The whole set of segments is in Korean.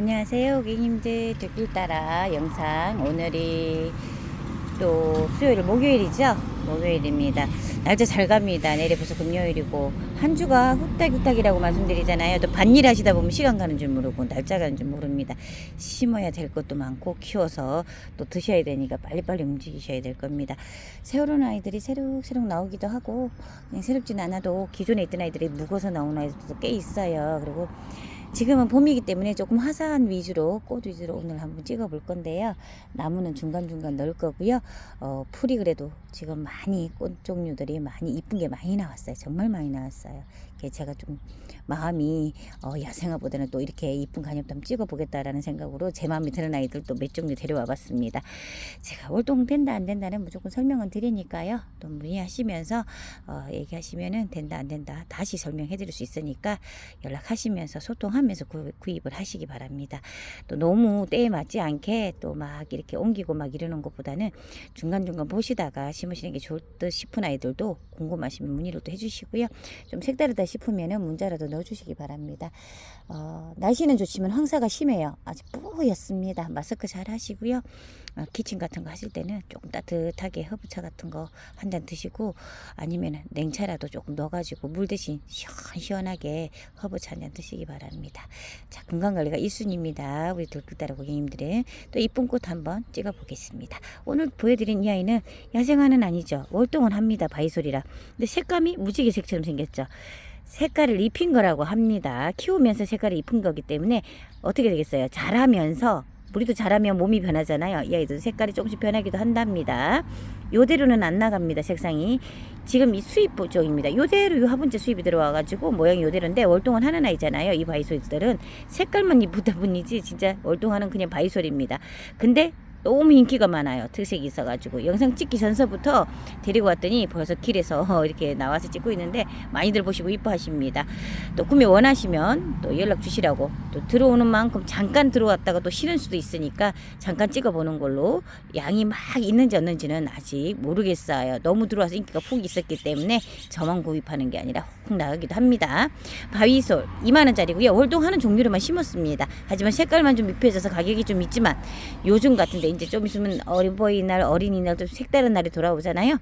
안녕하세요 고객님들. 듣길 따라 영상. 오늘이 또 수요일 목요일이죠? 목요일입니다. 날짜 잘 갑니다. 내일 벌써 금요일이고. 한 주가 후딱후딱이라고 말씀드리잖아요. 또 반일 하시다 보면 시간 가는 줄 모르고 날짜 가는 줄 모릅니다. 심어야 될 것도 많고 키워서 또 드셔야 되니까 빨리빨리 움직이셔야 될 겁니다. 새로운 아이들이 새록새록 나오기도 하고 그냥 새롭진 않아도 기존에 있던 아이들이 묵어서 나온 아이들도 꽤 있어요. 그리고 지금은 봄이기 때문에 조금 화사한 위주로 꽃 위주로 오늘 한번 찍어 볼 건데요. 나무는 중간중간 넣을 거고요. 어, 풀이 그래도 지금 많이 꽃 종류들이 많이 이쁜 게 많이 나왔어요. 정말 많이 나왔어요. 제가 좀 마음이 어, 야생화보다는 또 이렇게 이쁜 간엽도 한번 찍어 보겠다라는 생각으로 제 마음에 드는 아이들 또몇 종류 데려와 봤습니다. 제가 월동 된다 안 된다는 무조건 설명은 드리니까요. 또 문의하시면서 어, 얘기하시면은 된다 안 된다 다시 설명해 드릴 수 있으니까 연락하시면서 소통하면서 구, 구입을 하시기 바랍니다. 또 너무 때에 맞지 않게 또 막 이렇게 옮기고 막 이러는 것보다는 중간중간 보시다가 심으시는 게 좋을 듯 싶은 아이들도 궁금하시면 문의로 또 해주시고요. 좀 색다르다 싶으면은 문자라도 넣어 주시기 바랍니다. 어, 날씨는 좋지만 황사가 심해요. 아주 뿌였습니다. 마스크 잘 하시고요. 어, 키친 같은 거 하실 때는 조금 따뜻하게 허브차 같은 거 한 잔 드시고 아니면 냉차라도 조금 넣어가지고 물 대신 시원시원하게 허브차 한 잔 드시기 바랍니다. 자, 건강관리가 1순위입니다. 우리 들끓따라 고객님들은 또 이쁜 꽃 한번 찍어 보겠습니다. 오늘 보여드린 이 아이는 야생화는 아니죠. 월동은 합니다. 바이솔이라. 근데 색감이 무지개 색처럼 생겼죠. 색깔을 입힌 거라고 합니다. 키우면서 색깔을 입힌 거기 때문에 어떻게 되겠어요? 자라면서 우리도 자라면 몸이 변하잖아요. 이 아이도 색깔이 조금씩 변하기도 한답니다. 요대로는 안 나갑니다. 색상이. 지금 이 수입 쪽입니다. 요대로 요 화분째 수입이 들어와가지고 모양이 요대로인데 월동은 하는 아이잖아요. 이 바이솔들은 색깔만 이쁘다 뿐이지 진짜 월동하는 그냥 바이솔입니다. 근데 너무 인기가 많아요. 특색이 있어가지고 영상 찍기 전서부터 데리고 왔더니 벌써 길에서 이렇게 나와서 찍고 있는데 많이들 보시고 이뻐하십니다. 또 구매 원하시면 또 연락 주시라고 또 들어오는 만큼 잠깐 들어왔다가 또 쉬는 수도 있으니까 잠깐 찍어보는 걸로 양이 막 있는지 없는지는 아직 모르겠어요. 너무 들어와서 인기가 푹 있었기 때문에 저만 구입하는 게 아니라 훅 나가기도 합니다. 바위솔 2만 원짜리고요. 월동하는 종류로만 심었습니다. 하지만 색깔만 좀 입혀져서 가격이 좀 있지만 요즘 같은데 이제 좀 있으면 어린이날 어린이날 또 색다른 날이 돌아오잖아요.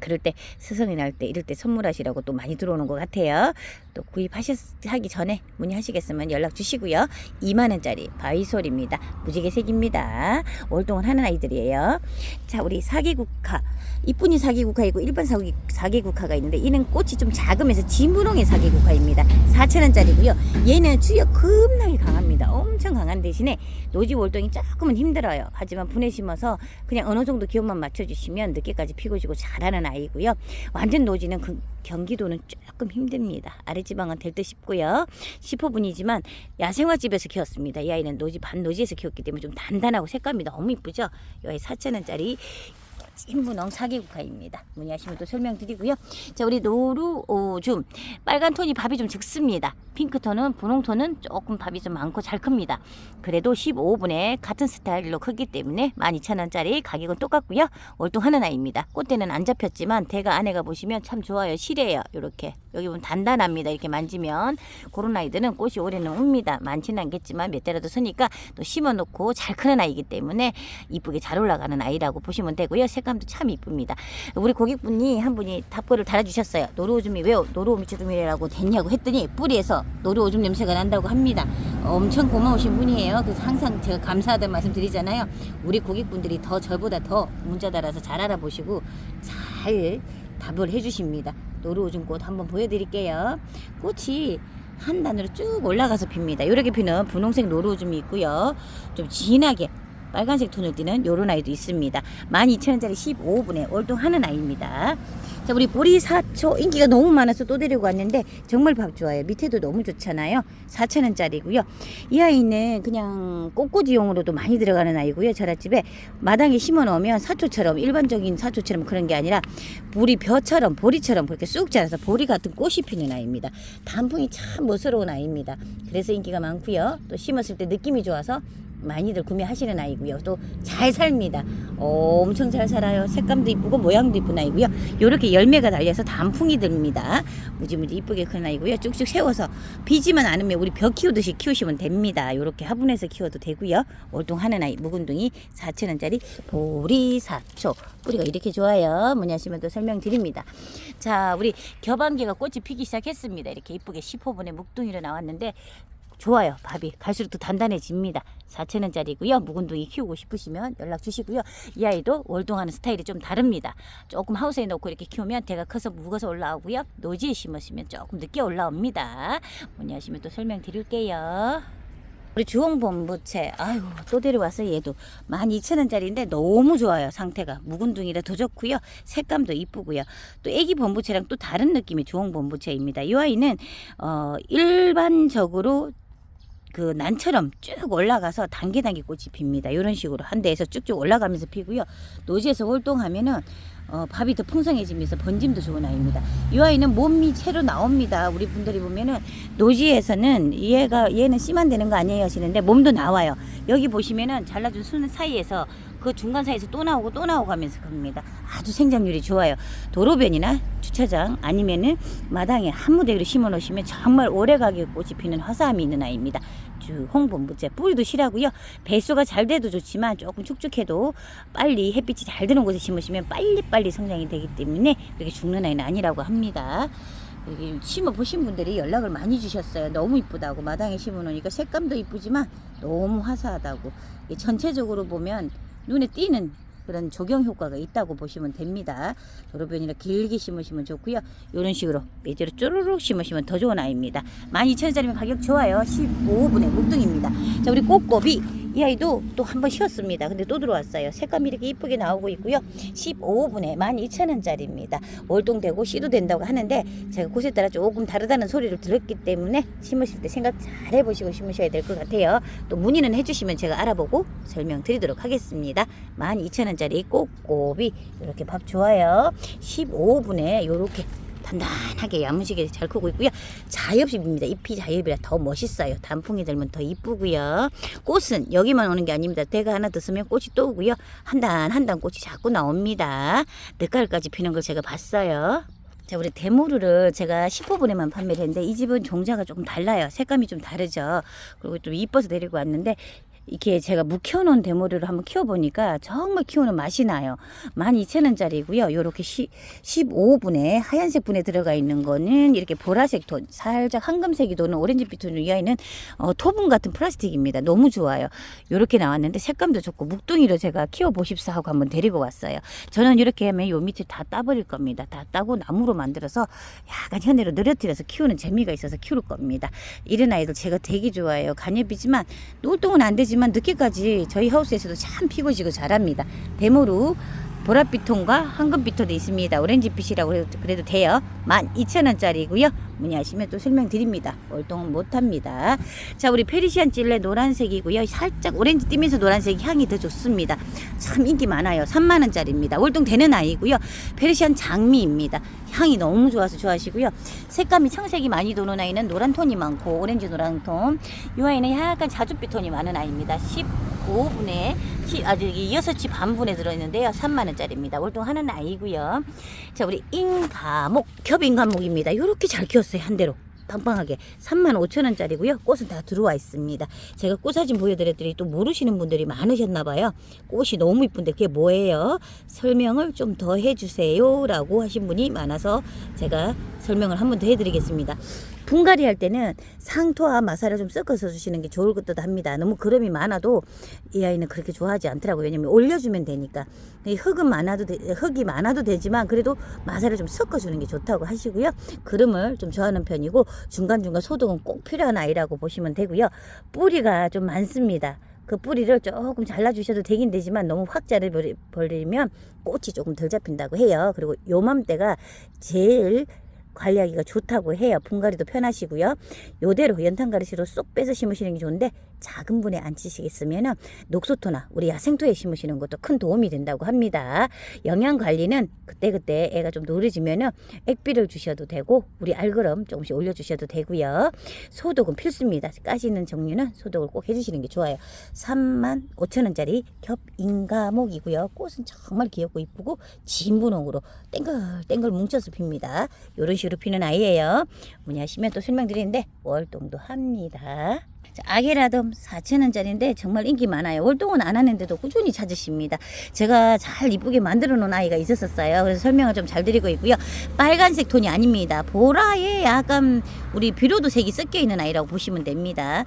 그럴 때 스승이 날때 이럴 때 선물하시라고 또 많이 들어오는 것 같아요. 또 구입하셨기 전에 문의하시겠으면 연락 주시고요. 2만 원짜리 바이솔입니다. 무지개 색입니다. 월동을 하는 아이들이에요. 자, 우리 사계국화. 이쁜이 사계국화이고 일반 사계, 사계국화가 있는데 이는 꽃이 좀 작으면서 지무롱의 사계국화입니다. 4천 원짜리고요. 얘는 추력 겁나게 강합니다. 엄청 강한 대신에 노지 월동이 조금은 힘들어요. 하지만 분해 심어서 그냥 어느 정도 기온만 맞춰주시면 늦게까지 피고 지고 잘하는 아이고요. 완전 노지는 그 경기도는 조금 힘듭니다. 아래지방은 될 듯 싶고요. 10호분이지만 야생화집에서 키웠습니다. 이 아이는 노지 반 노지에서 키웠기 때문에 좀 단단하고 색감이 너무 이쁘죠. 이 아이 4천 원짜리 찐분홍 사계국화입니다. 문의하시면 또 설명드리고요. 자, 우리 노루 오 줌 빨간 톤이 밥이 좀 적습니다. 핑크 톤은 분홍 톤은 조금 밥이 좀 많고 잘 큽니다. 그래도 15분에 같은 스타일로 크기 때문에 12,000원짜리 가격은 똑같고요. 월동하는 아이입니다. 꽃대는 안 잡혔지만 대가 안에가 보시면 참 좋아요. 실해요. 이렇게 여기 보면 단단합니다. 이렇게 만지면 그런 아이들은 꽃이 올해는 옵니다. 많지는 않겠지만 몇 대라도 서니까 또 심어놓고 잘 크는 아이기 때문에 이쁘게 잘 올라가는 아이라고 보시면 되고요. 색 감도 참 이쁩니다. 우리 고객분이 한 분이 답글을 달아주셨어요. 노루오줌이 왜 노루오미츠둠이라고 됐냐고 했더니 뿌리에서 노루오줌 냄새가 난다고 합니다. 엄청 고마우신 분이에요. 그래서 항상 제가 감사하다는 말씀 드리잖아요. 우리 고객분들이 더 저보다 더 문자 달아서 잘 알아보시고 잘 답을 해주십니다. 노루오줌 꽃 한번 보여드릴게요. 꽃이 한 단으로 쭉 올라가서 핍니다. 이렇게 피는 분홍색 노루오줌이 있고요. 좀 진하게 빨간색 톤을 띠는 요런 아이도 있습니다. 12,000원짜리 15분에 월동하는 아이입니다. 자, 우리 보리사초 인기가 너무 많아서 또 데리고 왔는데 정말 밥 좋아요. 밑에도 너무 좋잖아요. 4,000원짜리고요. 이 아이는 그냥 꽃꽂이용으로도 많이 들어가는 아이고요. 저랏집에 마당에 심어 놓으면 사초처럼 일반적인 사초처럼 그런 게 아니라 물이 벼처럼 보리처럼 그렇게 쑥 자라서 보리 같은 꽃이 피는 아이입니다. 단풍이 참 멋스러운 아이입니다. 그래서 인기가 많고요. 또 심었을 때 느낌이 좋아서 많이들 구매하시는 아이고요. 또 잘 삽니다. 어, 엄청 잘 살아요. 색감도 이쁘고 모양도 이쁜 아이고요. 요렇게 열매가 달려서 단풍이 듭니다. 무지무지 이쁘게 큰 아이고요. 쭉쭉 세워서 비지만 않으면 우리 벼 키우듯이 키우시면 됩니다. 요렇게 화분에서 키워도 되고요. 월동하는 아이 묵은둥이 4천원짜리 보리사초 뿌리가 이렇게 좋아요. 문의하시면 또 설명드립니다. 자 우리 겨방개가 꽃이 피기 시작했습니다. 이렇게 이쁘게 10호분의 묵둥이로 나왔는데 좋아요. 밥이 갈수록 더 단단해집니다. 4천원짜리고요. 묵은둥이 키우고 싶으시면 연락 주시고요. 이 아이도 월동하는 스타일이 좀 다릅니다. 조금 하우스에 넣고 이렇게 키우면 대가 커서 묵어서 올라오고요. 노지에 심으시면 조금 늦게 올라옵니다. 문의하시면 또 설명드릴게요. 우리 주홍본부채 아이고 또 데려왔어 얘도 12,000원짜리인데 너무 좋아요 상태가 묵은둥이라 더 좋고요 색감도 이쁘고요 또 애기 본부채랑 또 다른 느낌의 주홍본부채입니다 이 아이는 어 일반적으로 그 난처럼 쭉 올라가서 단계 단계 꽃이 핍니다 이런 식으로 한 대에서 쭉쭉 올라가면서 피고요 노지에서 활동하면은 어, 밥이 더 풍성해지면서 번짐도 좋은 아이입니다. 이 아이는 몸이 채로 나옵니다. 우리 분들이 보면은 노지에서는 얘가 얘는 씨만 되는 거 아니에요 하시는데 몸도 나와요. 여기 보시면은 잘라준 순 사이에서 그 중간 사이에서 또 나오고 또 나오고 하면서 갑니다. 아주 생장률이 좋아요. 도로변이나 주차장 아니면은 마당에 한 무대로 심어 놓으시면 정말 오래 가게 꽃이 피는 화사함이 있는 아이입니다. 주 홍본부째 뿌리도 실하고요. 배수가 잘 돼도 좋지만 조금 축축해도 빨리 햇빛이 잘 드는 곳에 심으시면 빨리빨리 성장이 되기 때문에 그렇게 죽는 아이는 아니라고 합니다. 심어 보신 분들이 연락을 많이 주셨어요. 너무 이쁘다고 마당에 심어 놓으니까 색감도 이쁘지만 너무 화사하다고. 전체적으로 보면 눈에 띄는 그런 조경 효과가 있다고 보시면 됩니다. 도로변이나 길게 심으시면 좋고요. 이런 식으로 매대로 쪼르륵 심으시면 더 좋은 아이입니다. 12,000원짜리면 가격 좋아요. 15분의 목등입니다. 자, 우리 꽃곱이 이 아이도 또 한 번 쉬었습니다. 근데 또 들어왔어요. 색감이 이렇게 이쁘게 나오고 있고요. 15분에 12,000원짜리입니다. 월동되고 씨도 된다고 하는데 제가 곳에 따라 조금 다르다는 소리를 들었기 때문에 심으실 때 생각 잘 해보시고 심으셔야 될 것 같아요. 또 문의는 해주시면 제가 알아보고 설명드리도록 하겠습니다. 12,000원짜리 꽃곱이 이렇게 밥 좋아요. 15분에 이렇게 단단하게 야무지게 잘 크고 있고요. 자엽입니다. 잎이 자엽이라 더 멋있어요. 단풍이 들면 더 이쁘고요. 꽃은 여기만 오는 게 아닙니다. 대가 하나 더 쓰면 꽃이 또 오고요. 한 단 한 단 꽃이 자꾸 나옵니다. 늦가을까지 피는 걸 제가 봤어요. 자, 우리 데모르를 제가 15분에만 판매를 했는데 이 집은 종자가 조금 달라요. 색감이 좀 다르죠. 그리고 좀 이뻐서 데리고 왔는데 이렇게 제가 묵혀놓은 데모르를 한번 키워보니까 정말 키우는 맛이 나요. 12,000원짜리고요. 요렇게 15분에 하얀색 분에 들어가 있는 거는 이렇게 보라색 톤, 살짝 황금색이 도는 오렌지빛 톤, 이 아이는 어, 토분 같은 플라스틱입니다. 너무 좋아요. 요렇게 나왔는데 색감도 좋고 묵둥이로 제가 키워보십사 하고 한번 데리고 왔어요. 저는 이렇게 하면 요 밑을 다 따버릴 겁니다. 다 따고 나무로 만들어서 약간 현대로 늘어뜨려서 키우는 재미가 있어서 키울 겁니다. 이런 아이들 제가 되게 좋아해요. 간엽이지만 놀동은 안 되지만 늦게까지 저희 하우스에서도 참 피고 지고 잘합니다. 데모로 보랏빛 톤과 황금빛 톤도 있습니다. 오렌지빛이라고 그래도, 그래도 돼요. 12,000원짜리고요. 문의하시면 또 설명드립니다. 월동은 못합니다. 자, 우리 페리시안 찔레 노란색이고요. 살짝 오렌지 띠면서 노란색 향이 더 좋습니다. 참 인기 많아요. 3만원짜리입니다. 월동 되는 아이고요. 페르시안 장미입니다. 향이 너무 좋아서 좋아하시고요. 색감이 청색이 많이 도는 아이는 노란 톤이 많고 오렌지 노란 톤. 이 아이는 약간 자줏빛 톤이 많은 아이입니다. 15분에 아주 이 6치 반분에 들어있는데요. 3만원짜리입니다. 월동하는 아이고요. 자, 우리 인가목, 겹인가목입니다. 이렇게 잘 키웠어요. 한 대로. 빵빵하게 3만 5천 원짜리고요. 꽃은 다 들어와 있습니다. 제가 꽃 사진 보여드렸더니 또 모르시는 분들이 많으셨나 봐요. 꽃이 너무 이쁜데 그게 뭐예요? 설명을 좀 더 해주세요 라고 하신 분이 많아서 제가 설명을 한 번 더 해드리겠습니다. 분갈이 할 때는 상토와 마사를 좀 섞어서 주시는 게 좋을 것도 합니다. 너무 그름이 많아도 이 아이는 그렇게 좋아하지 않더라고요. 왜냐면 올려주면 되니까. 이 흙은 많아도 되, 흙이 많아도 되지만 그래도 마사를 좀 섞어주는 게 좋다고 하시고요. 그름을 좀 좋아하는 편이고 중간중간 소독은 꼭 필요한 아이라고 보시면 되고요. 뿌리가 좀 많습니다. 그 뿌리를 조금 잘라주셔도 되긴 되지만 너무 확 자르버리면 꽃이 조금 덜 잡힌다고 해요. 그리고 요맘때가 제일 관리하기가 좋다고 해요. 분갈이도 편하시고요. 요대로 연탄가리씨로 쏙 빼서 심으시는 게 좋은데 작은 분에 앉히시겠으면 녹소토나 우리 야생토에 심으시는 것도 큰 도움이 된다고 합니다. 영양 관리는 그때그때 애가 좀 노래지면은 액비를 주셔도 되고 우리 알그럼 조금씩 올려주셔도 되고요. 소독은 필수입니다. 가시 있는 종류는 소독을 꼭 해주시는 게 좋아요. 3만 5천 원짜리 겹인가목이고요. 꽃은 정말 귀엽고 이쁘고 진분홍으로 땡글땡글 뭉쳐서 핍니다. 이런 식으로 피는 아이예요. 문의하시면 또 설명드리는데 월동도 합니다. 자, 아게라돔 4,000원짜리인데 정말 인기 많아요. 월동은 안 하는데도 꾸준히 찾으십니다. 제가 잘 이쁘게 만들어 놓은 아이가 있었어요. 그래서 설명을 좀 잘 드리고 있고요. 빨간색 톤이 아닙니다. 보라에 약간 우리 비로도 색이 섞여 있는 아이라고 보시면 됩니다.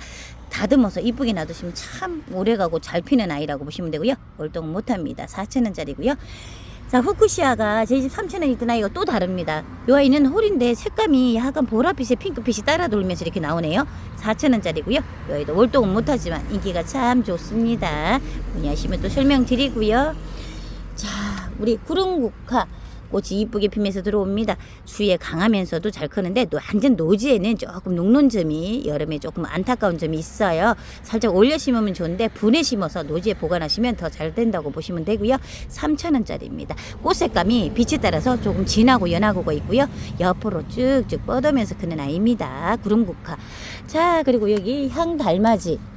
다듬어서 이쁘게 놔두시면 참 오래가고 잘 피는 아이라고 보시면 되고요. 월동 못합니다. 4,000원짜리고요. 자, 후쿠시아가 제집 3,000원 있던 아이가 또 다릅니다. 이 아이는 홀인데 색감이 약간 보라빛에 핑크빛이 따라 돌면서 이렇게 나오네요. 4,000원짜리고요. 이 아이도 월동은 못하지만 인기가 참 좋습니다. 문의하시면 또 설명드리고요. 자, 우리 구릉국화 꽃이 이쁘게 피면서 들어옵니다. 주위에 강하면서도 잘 크는데 또 완전 노지에는 조금 녹는 점이 여름에 조금 안타까운 점이 있어요. 살짝 올려 심으면 좋은데 분해 심어서 노지에 보관하시면 더 잘 된다고 보시면 되고요. 3,000원짜리입니다. 꽃 색감이 빛에 따라서 조금 진하고 연하고가 있고요. 옆으로 쭉쭉 뻗으면서 크는 아이입니다. 구름국화. 자, 그리고 여기 향달맞이.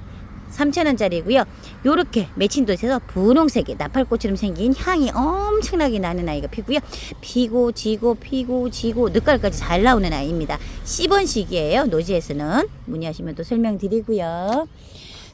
3,000원짜리고요. 요렇게 매칭도에서 분홍색의 나팔꽃처럼 생긴 향이 엄청나게 나는 아이가 피고요. 피고 지고 피고 지고 늦가을까지 잘 나오는 아이입니다. 10원씩이에요. 노지에서는 문의하시면 또 설명드리고요.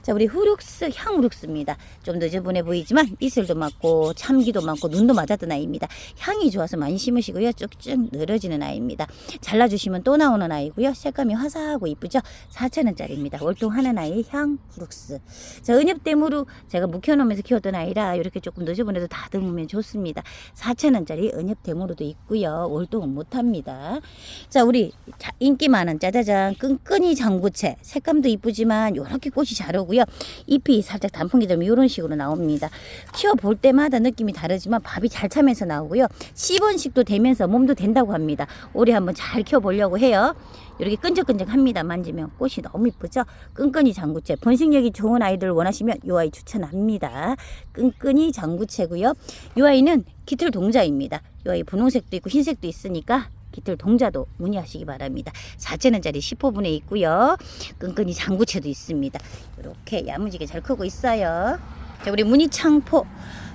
자, 우리 후룩스, 향후룩스입니다. 좀 늦어보내 보이지만 이슬도 많고 참기도 많고 눈도 맞았던 아이입니다. 향이 좋아서 많이 심으시고요. 쭉쭉 늘어지는 아이입니다. 잘라주시면 또 나오는 아이고요. 색감이 화사하고 이쁘죠? 4,000원짜리입니다. 월동하는 아이 향후룩스. 자, 은엽대무로 제가 묵혀놓으면서 키웠던 아이라 이렇게 조금 늦어보내도 다듬으면 좋습니다. 4,000원짜리 은엽대무로도 있고요. 월동은 못합니다. 자, 우리 자- 인기 많은 짜자잔 끈끈이 장구채. 색감도 이쁘지만 이렇게 꽃이 잘 오고 요. 잎이 살짝 단풍기처럼 이런 식으로 나옵니다. 키워볼 때마다 느낌이 다르지만 밥이 잘 차면서 나오고요. 10원씩도 되면서 몸도 된다고 합니다. 올해 한번 잘 키워보려고 해요. 이렇게 끈적끈적합니다. 만지면 꽃이 너무 이쁘죠? 끈끈이 장구채. 번식력이 좋은 아이들 원하시면 이 아이 추천합니다. 끈끈이 장구채고요. 이 아이는 깃털 동자입니다. 이 아이 분홍색도 있고 흰색도 있으니까 깃털 동자도 문의하시기 바랍니다. 4,000원짜리 10호분에 있고요. 끈끈이 장구채도 있습니다. 이렇게 야무지게 잘 크고 있어요. 자, 우리 무늬창포.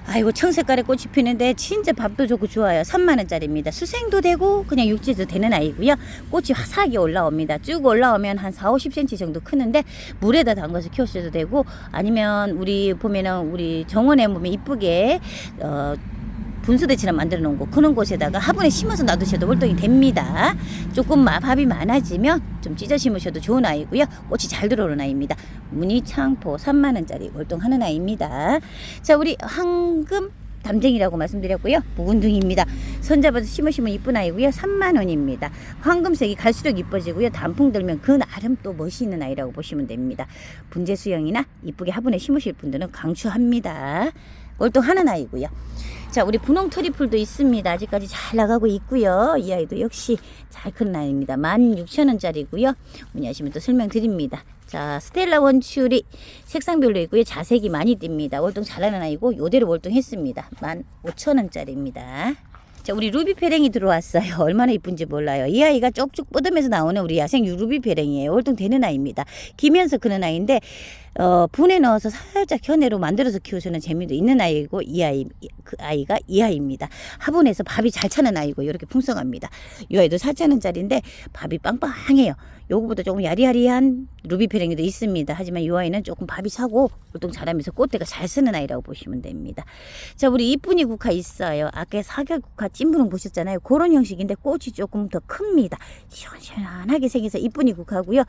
아이고 청색깔의 꽃이 피는데 진짜 밥도 좋고 좋아요. 3만 원짜리입니다. 수생도 되고 그냥 육지도 되는 아이고요. 꽃이 화사하게 올라옵니다. 쭉 올라오면 한 4, 50cm 정도 크는데 물에다 담가서 키우셔도 되고 아니면 우리 보면은 우리 정원에 보면 이쁘게 어 분수대처럼 만들어 놓은 곳 그런 곳에다가 화분에 심어서 놔두셔도 월동이 됩니다. 조금 마- 밥이 많아지면 좀 찢어 심으셔도 좋은 아이고요. 꽃이 잘 들어오는 아이입니다. 무늬창포 3만 원짜리 월동하는 아이입니다. 자 우리 황금 담쟁이라고 말씀드렸고요. 묵은둥입니다. 손잡아서 심으시면 이쁜 아이고요. 3만 원입니다. 황금색이 갈수록 이뻐지고요. 단풍 들면 그 나름 또 멋있는 아이라고 보시면 됩니다. 분재 수영이나 이쁘게 화분에 심으실 분들은 강추합니다. 월동하는 아이고요. 자, 우리 분홍 트리플도 있습니다. 아직까지 잘 나가고 있고요. 이 아이도 역시 잘 큰 아이입니다. 16,000원짜리고요. 문의하시면 또 설명드립니다. 자, 스텔라 원추리 색상별로 있고요. 자색이 많이 띱니다. 월동 잘하는 아이고 요대로 월동했습니다. 15,000원짜리입니다. 자, 우리 루비 페랭이 들어왔어요. 얼마나 이쁜지 몰라요. 이 아이가 쪽쪽 뻗으면서 나오는 우리 야생 루비 페랭이에요. 월동 되는 아이입니다. 기면서 크는 아이인데 어, 분에 넣어서 살짝 현해로 만들어서 키우시는 재미도 있는 아이고 이 아이 그 아이가 이 아이입니다. 화분에서 밥이 잘 차는 아이고 이렇게 풍성합니다. 이 아이도 4,000원짜리인데 밥이 빵빵해요. 요거보다 조금 야리야리한 루비 페랭이도 있습니다. 하지만 이 아이는 조금 밥이 차고 보통 자라면서 꽃대가 잘 쓰는 아이라고 보시면 됩니다. 자, 우리 이쁜이 국화 있어요. 아까 사결 국화 찐부릉 보셨잖아요. 그런 형식인데 꽃이 조금 더 큽니다. 시원시원하게 생겨서 이쁜이 국화고요.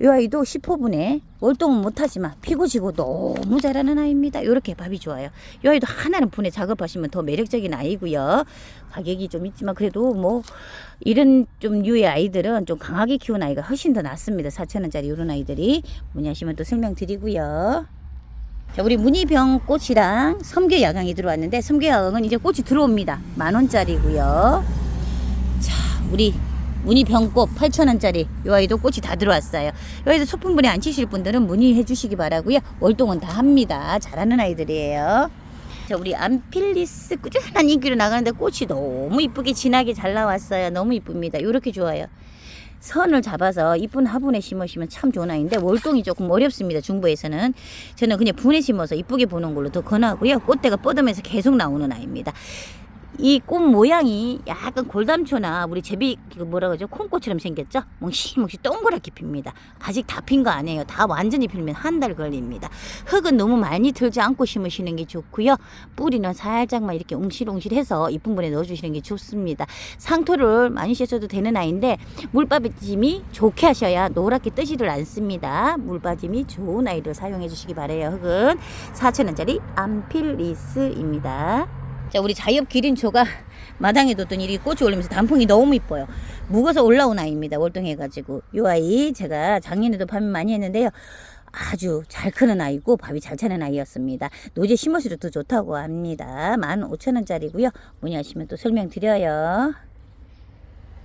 이 아이도 10호분에 월동은 못하지만 피고 지고 너무 잘하는 아이입니다. 이렇게 밥이 좋아요. 이 아이도 하나는 분에 작업하시면 더 매력적인 아이고요. 가격이 좀 있지만 그래도 뭐 이런 좀 유의 아이들은 좀 강하게 키운 아이가 훨씬 더 낫습니다. 4천원짜리 이런 아이들이 문의하시면 또 설명드리고요. 자, 우리 무늬병 꽃이랑 섬계 야광이 들어왔는데 섬계 야광은 이제 꽃이 들어옵니다. 만 원짜리고요. 자, 우리 무늬 병꽃 8,000원짜리 요 아이도 꽃이 다 들어왔어요. 여기서 소품분에 안 치실 분들은 문의해 주시기 바라고요. 월동은 다 합니다. 잘하는 아이들이에요. 자, 우리 암필리스 꾸준한 인기로 나가는데 꽃이 너무 이쁘게 진하게 잘 나왔어요. 너무 이쁩니다. 요렇게 좋아요. 선을 잡아서 이쁜 화분에 심으시면 참 좋은 아이인데 월동이 조금 어렵습니다. 중부에서는 저는 그냥 분에 심어서 이쁘게 보는 걸로 더 권하고요. 꽃대가 뻗으면서 계속 나오는 아이입니다. 이 꽃 모양이 약간 골담초나 우리 제비 그 뭐라 그러죠? 콩꽃처럼 생겼죠? 몽실몽실 동그랗게 핍니다. 아직 다 핀 거 아니에요. 다 완전히 필면 한 달 걸립니다. 흙은 너무 많이 들지 않고 심으시는 게 좋고요. 뿌리는 살짝만 이렇게 웅실웅실해서 이쁜 분에 넣어주시는 게 좋습니다. 상토를 많이 씻어도 되는 아이인데 물빠짐이 좋게 하셔야 노랗게 뜨지를 않습니다. 물빠짐이 좋은 아이를 사용해 주시기 바래요 흙은. 4,000원짜리 암필리스입니다 자, 우리 자엽 기린초가 마당에 뒀더니 이렇게 꽃이 올리면서 단풍이 너무 이뻐요. 묵어서 올라온 아이입니다. 월동해가지고. 요 아이 제가 작년에도 밤에 많이 했는데요. 아주 잘 크는 아이고 밥이 잘 차는 아이였습니다. 노제 더 좋다고 합니다. 15,000원짜리고요. 문의하시면 또 설명드려요.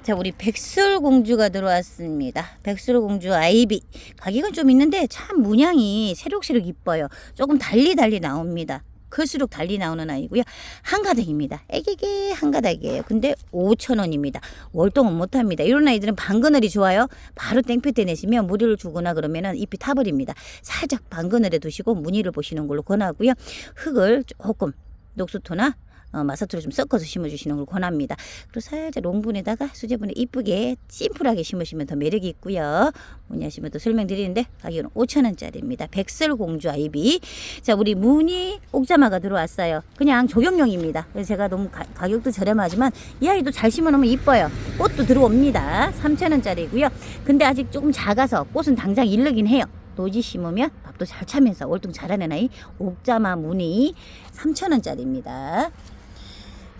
자, 우리 백설공주가 들어왔습니다. 백설공주 아이비. 가격은 좀 있는데 참 문양이 새록새록 이뻐요. 조금 달리 달리 나옵니다. 클수록 달리 나오는 아이고요. 한 가닥입니다. 애기게 한 가닥이에요. 근데 5,000원입니다. 월동은 못합니다. 이런 아이들은 방그늘이 좋아요. 바로 땡볕에 내시면 무리를 주거나 그러면은 잎이 타버립니다. 살짝 방그늘에 두시고 무늬를 보시는 걸로 권하고요. 흙을 조금 녹수토나 어, 마사토로 좀 섞어서 심어주시는 걸 권합니다. 그리고 살짝 롱분에다가 수제분에 이쁘게 심플하게 심으시면 더 매력이 있고요. 문의하시면 또 설명드리는데 가격은 5천원짜리입니다. 백설공주 아이비. 자 우리 무늬 옥자마가 들어왔어요. 그냥 조경용입니다. 그래서 제가 너무 가, 가격도 저렴하지만 이 아이도 잘 심어놓으면 이뻐요. 꽃도 들어옵니다. 3천원짜리고요. 근데 아직 조금 작아서 꽃은 당장 일르긴 해요. 노지 심으면 밥도 잘 차면서 월동 잘하는 아이 옥자마 무늬 3,000원짜리입니다.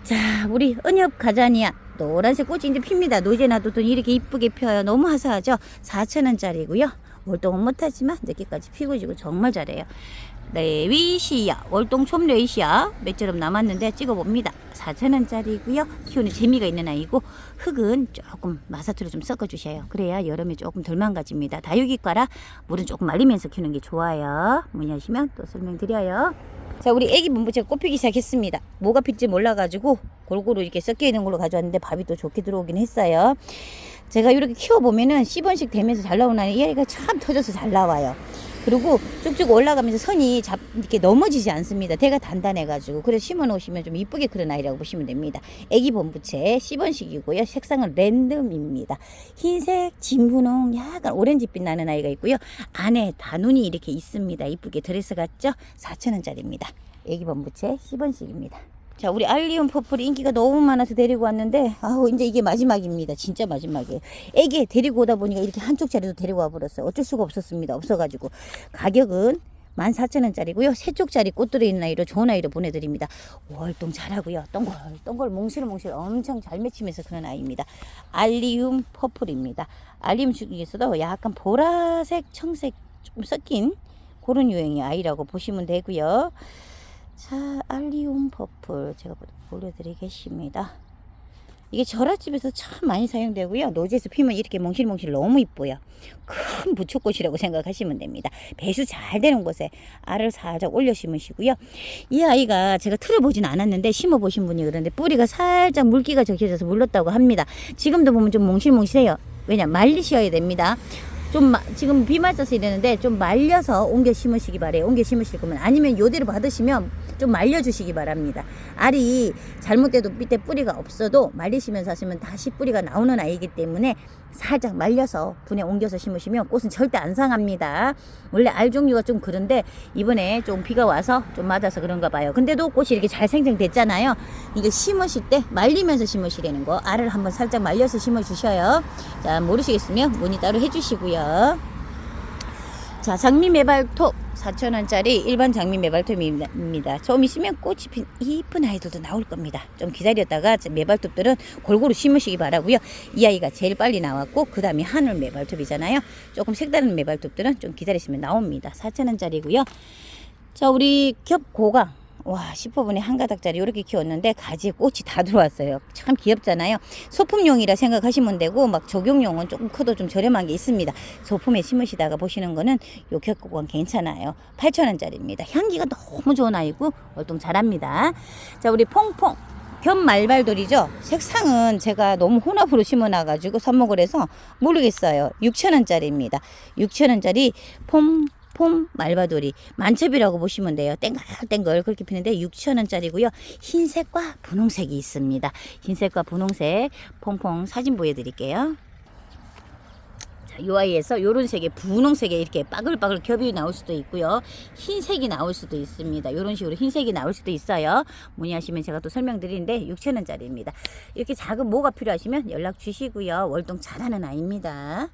자, 우리 은엽 가자니아 노란색 꽃이 이제 핍니다. 노제 놔두더니 이렇게 이쁘게 펴요. 너무 화사하죠? 4,000원짜리고요. 월동은 못하지만 늦게까지 피고 지고 정말 잘해요. 레위시아 월동 촌 레위시아 몇 점은 남았는데 찍어봅니다. 4,000원짜리고요. 키우는 재미가 있는 아이고 흙은 조금 마사토로 좀 섞어주셔요. 그래야 여름에 조금 덜 망가집니다. 다육이과라 물은 조금 말리면서 키우는 게 좋아요. 문의하시면 또 설명드려요. 자 우리 애기 문부채가 꽃피기 시작했습니다. 뭐가 필지 몰라가지고 골고루 이렇게 섞여 있는 걸로 가져왔는데 밥이 또 좋게 들어오긴 했어요. 제가 이렇게 키워보면은 10원씩 되면서 잘 나오는 이 아이가 참 터져서 잘 나와요. 그리고 쭉쭉 올라가면서 선이 잡, 이렇게 넘어지지 않습니다. 대가 단단해가지고. 그래서 심어 놓으시면 좀 이쁘게 그런 아이라고 보시면 됩니다. 애기 본부채 10원씩이고요. 색상은 랜덤입니다. 흰색, 진분홍, 약간 오렌지빛 나는 아이가 있고요. 안에 단운이 이렇게 있습니다. 이쁘게 드레스 같죠? 4,000원짜리입니다. 애기 본부채 10원씩입니다. 자, 우리 알리움 퍼플이 인기가 너무 많아서 데리고 왔는데, 아우, 이제 이게 마지막입니다. 진짜 마지막이에요. 애기 데리고 오다 보니까 이렇게 한쪽 자리도 데리고 와버렸어요. 어쩔 수가 없었습니다. 없어가지고. 가격은 14,000원짜리고요. 세 쪽짜리 꽃 들어있는 아이로 좋은 아이로 보내드립니다. 월동 잘하고요. 동글, 동글, 몽실몽실 엄청 잘 맺히면서 그런 아이입니다. 알리움 퍼플입니다. 알리움 중에서도 약간 보라색, 청색 좀 섞인 그런 유형의 아이라고 보시면 되고요. 자, 알리움 퍼플 제가 보여드리겠습니다. 이게 절화집에서 참 많이 사용되고요. 노지에서 피면 이렇게 몽실몽실 너무 이뻐요. 큰 부초꽃이라고 생각하시면 됩니다. 배수 잘 되는 곳에 알을 살짝 올려 심으시고요. 이 아이가 제가 틀어보진 않았는데 심어보신 분이 그런데 뿌리가 살짝 물기가 적혀져서 물렀다고 합니다. 지금도 보면 좀 몽실몽실해요. 왜냐 말리셔야 됩니다. 좀 마- 지금 비 맞아서 이러는데 좀 말려서 옮겨 심으시기 바래요. 옮겨 심으실 거면 아니면 요대로 받으시면 좀 말려주시기 바랍니다. 알이 잘못돼도 밑에 뿌리가 없어도 말리시면서 하시면 다시 뿌리가 나오는 아이기 때문에 살짝 말려서 분에 옮겨서 심으시면 꽃은 절대 안 상합니다. 원래 알 종류가 좀 그런데 이번에 좀 비가 와서 좀 맞아서 그런가 봐요. 근데도 꽃이 이렇게 잘 생성됐잖아요. 이게 심으실 때 말리면서 심으시라는 거 알을 한번 살짝 말려서 심어 주셔요. 자 모르시겠으면 문의 따로 해주시고요. 자, 장미 메발톱 4,000원짜리 일반 장미 메발톱입니다. 좀 있으면 꽃이 핀 이쁜 아이들도 나올 겁니다. 좀 기다렸다가 메발톱들은 골고루 심으시기 바라고요. 이 아이가 제일 빨리 나왔고 그 다음에 하늘 메발톱이잖아요. 조금 색다른 메발톱들은 좀 기다리시면 나옵니다. 4,000원짜리고요. 자, 우리 겹고강 와 10호분에 한 가닥짜리 이렇게 키웠는데 가지에 꽃이 다 들어왔어요. 참 귀엽잖아요. 소품용이라 생각하시면 되고 막 적용용은 조금 커도 좀 저렴한 게 있습니다. 소품에 심으시다가 보시는 거는 요 격국은 괜찮아요. 8,000원짜리입니다. 향기가 너무 좋은 아이고 월동 잘합니다. 자 우리 퐁퐁 겸 말발돌이죠. 색상은 제가 너무 혼합으로 심어놔가지고 삽목을 해서 모르겠어요. 6,000원짜리입니다. 6,000원짜리 폼, 폼 말바돌이 만첩이라고 보시면 돼요. 땡글땡글 그렇게 피는데 6,000원짜리고요. 흰색과 분홍색이 있습니다. 흰색과 분홍색 퐁퐁 사진 보여드릴게요. 자, 이 아이에서 요런 색의 분홍색에 이렇게 빠글빠글 겹이 나올 수도 있고요. 흰색이 나올 수도 있습니다. 요런 식으로 흰색이 나올 수도 있어요. 문의하시면 제가 또 설명드리는데 6,000원짜리입니다. 이렇게 작은 모가 필요하시면 연락 주시고요. 월동 잘하는 아이입니다.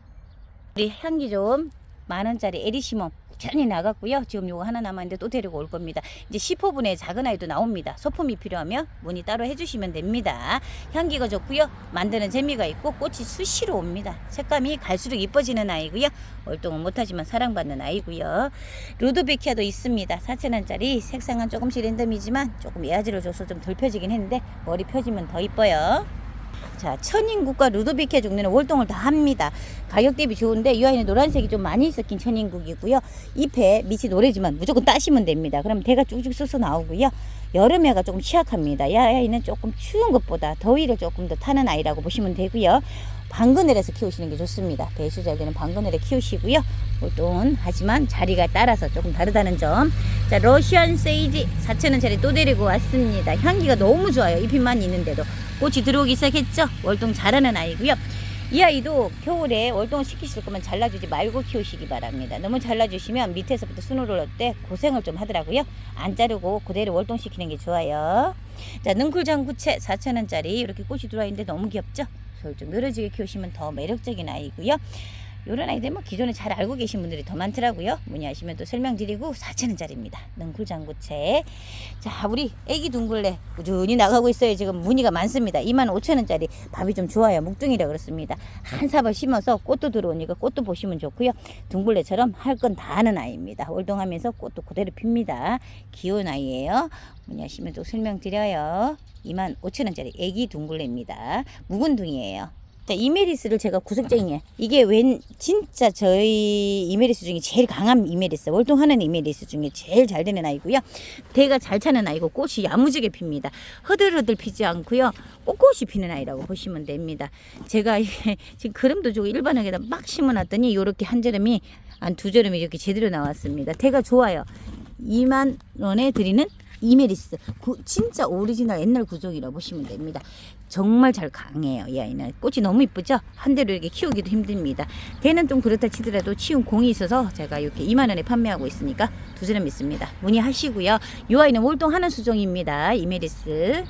우리 향기 좀 만원짜리 에리시몬 천이 나갔고요. 지금 요거 하나 남았는데 또 데리고 올 겁니다. 이제 10호분의 작은 아이도 나옵니다. 소품이 필요하면 문의 따로 해주시면 됩니다. 향기가 좋고요. 만드는 재미가 있고 꽃이 수시로 옵니다. 색감이 갈수록 이뻐지는 아이고요. 월동은 못하지만 사랑받는 아이고요. 루드비키아도 있습니다. 4,000원짜리 색상은 조금씩 랜덤이지만 조금 예아지를 줘서 좀 덜 펴지긴 했는데 머리 펴지면 더 이뻐요. 자, 천인국과 루도비케 종류는 월동을 다 합니다. 가격 대비 좋은데 이 아이는 노란색이 좀 많이 섞인 천인국이고요. 잎에 밑이 노래지만 무조건 따시면 됩니다. 그럼 대가 쭉쭉 쏘서 나오고요. 여름에가 조금 취약합니다. 이 아이는 조금 추운 것보다 더위를 조금 더 타는 아이라고 보시면 되고요. 방그늘에서 키우시는 게 좋습니다. 배수 잘 되는 방그늘에 키우시고요. 월동은 하지만 자리가 따라서 조금 다르다는 점. 자, 러시안 세이지 4,000원짜리 또 데리고 왔습니다. 향기가 너무 좋아요. 잎만 있는데도. 꽃이 들어오기 시작했죠. 월동 잘하는 아이고요. 이 아이도 겨울에 월동을 시키실 거면 잘라주지 말고 키우시기 바랍니다. 너무 잘라주시면 밑에서부터 순을 올릴 때 고생을 좀 하더라고요. 안 자르고 그대로 월동 시키는 게 좋아요. 자, 능쿨장구채 4,000원짜리 이렇게 꽃이 들어와 있는데 너무 귀엽죠? 그걸 좀 늘어지게 키우시면 더 매력적인 아이고요. 요런 아이들 뭐 기존에 잘 알고 계신 분들이 더 많더라고요. 문의하시면 또 설명드리고 4,000원짜리입니다. 능쿨장구채. 자, 우리 애기 둥글레 꾸준히 나가고 있어요. 지금 문의가 많습니다. 25,000원짜리 밥이 좀 좋아요. 묵둥이라 그렇습니다. 한 사발 심어서 꽃도 들어오니까 꽃도 보시면 좋고요. 둥글레처럼 할 건 다 하는 아이입니다. 월동하면서 꽃도 그대로 핍니다. 귀여운 아이예요. 문의하시면 또 설명드려요. 25,000원짜리 애기 둥글레입니다. 묵은 둥이에요. 자, 이메리스를 제가 구석쟁이에 이게 웬 진짜 저희 이메리스 중에 제일 강한 이메리스 월동하는 이메리스 중에 제일 잘 되는 아이고요. 대가 잘 차는 아이고 꽃이 야무지게 핍니다. 허들허들 피지 않고요. 꼿꼿이 피는 아이라고 보시면 됩니다. 제가 지금 그름도 주고 일반에다 막 심어놨더니 요렇게 한 저름이 한 두 저름이 이렇게 제대로 나왔습니다. 대가 좋아요. 2만 원에 드리는 이메리스 구- 진짜 오리지널 옛날 구종이라고 보시면 됩니다. 정말 잘 강해요. 이 아이는 꽃이 너무 이쁘죠? 한 대로 이렇게 키우기도 힘듭니다. 대는 좀 그렇다 치더라도 치운 공이 있어서 제가 이렇게 2만 원에 판매하고 있으니까 두 사람 있습니다. 문의하시고요. 이 아이는 월동하는 수종입니다. 이메리스.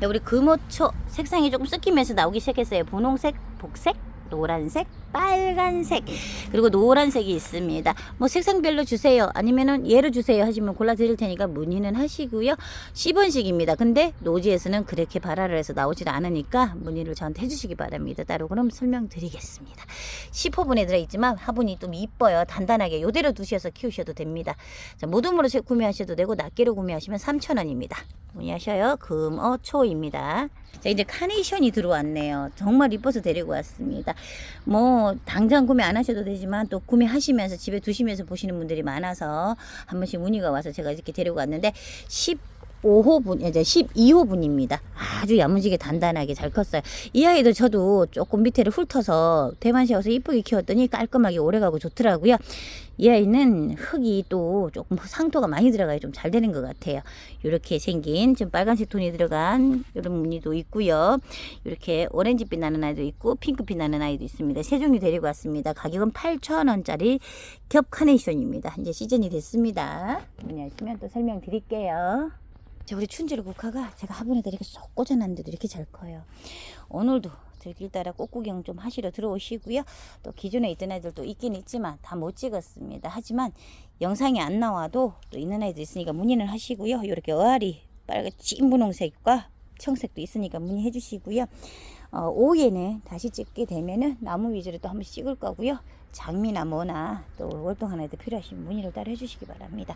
네, 우리 금호초 색상이 조금 섞이면서 나오기 시작했어요. 분홍색, 복색, 노란색, 빨간색 그리고 노란색이 있습니다. 뭐 색상별로 주세요. 아니면은 얘로 주세요 하시면 골라 드릴 테니까 문의는 하시고요. 10원씩입니다. 근데 노지에서는 그렇게 발화를 해서 나오질 않으니까 문의를 저한테 해주시기 바랍니다. 따로 그럼 설명드리겠습니다. 10호분에 들어있지만 화분이 좀 이뻐요. 단단하게 요대로 두셔서 키우셔도 됩니다. 자, 모둠으로 구매하셔도 되고 낱개로 구매하시면 3,000원입니다. 문의하셔요. 금 어 초입니다. 자, 이제 카네이션이 들어왔네요. 정말 이뻐서 데리고 왔습니다. 뭐, 당장 구매 안 하셔도 되지만 또 구매하시면서 집에 두시면서 보시는 분들이 많아서 한 번씩 문의가 와서 제가 이렇게 데리고 왔는데 15호분, 이제 12호분입니다. 아주 야무지게 단단하게 잘 컸어요. 이 아이도 저도 조금 밑에를 훑어서 대만시에 와서 이쁘게 키웠더니 깔끔하게 오래가고 좋더라고요. 이 아이는 흙이 또 조금 상토가 많이 들어가야 좀 잘 되는 것 같아요. 이렇게 생긴 좀 빨간색 톤이 들어간 이런 무늬도 있고요. 이렇게 오렌지빛 나는 아이도 있고 핑크빛 나는 아이도 있습니다. 세 종류 데리고 왔습니다. 가격은 8,000원짜리 겹 카네이션입니다. 이제 시즌이 됐습니다. 문의하시면 또 설명드릴게요. 자, 우리 춘지로 국화가 제가 화분에다 이렇게 쏙 꽂아놨는데도 이렇게 잘 커요. 오늘도 들길 따라 꽃구경 좀 하시러 들어오시고요. 또 기존에 있던 애들도 있긴 있지만 다 못 찍었습니다. 하지만 영상이 안 나와도 또 있는 애들 있으니까 문의는 하시고요. 이렇게 어아리 빨간 찐 분홍색과 청색도 있으니까 문의해 주시고요. 어, 오후에는 다시 찍게 되면은 나무 위주로 또 한번 찍을 거고요. 장미나 뭐나 또 월동 하나도 필요하시면 문의를 따로 해주시기 바랍니다.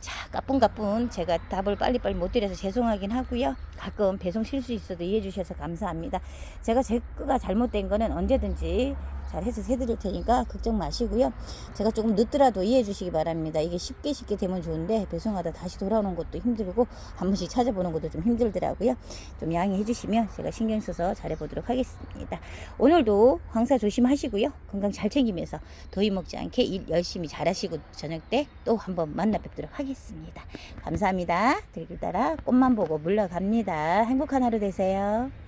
자, 까뿐까뿐 제가 답을 빨리빨리 못 드려서 죄송하긴 하고요. 가끔 배송 실수 있어도 이해해 주셔서 감사합니다. 제가 제 거가 잘못된 거는 언제든지 잘 해서 해드릴 테니까 걱정 마시고요. 제가 조금 늦더라도 이해해 주시기 바랍니다. 이게 쉽게 쉽게 되면 좋은데 배송하다 다시 돌아오는 것도 힘들고 한 번씩 찾아보는 것도 좀 힘들더라고요. 좀 양해해 주시면 제가 신경 써서 잘해보도록 하겠습니다. 오늘도 황사 조심하시고요. 건강 잘 챙기면서 더위 먹지 않게 일 열심히 잘하시고 저녁 때 또 한번 만나 뵙도록 하겠습니다. 감사합니다. 들길 따라 꽃만 보고 물러갑니다. 행복한 하루 되세요.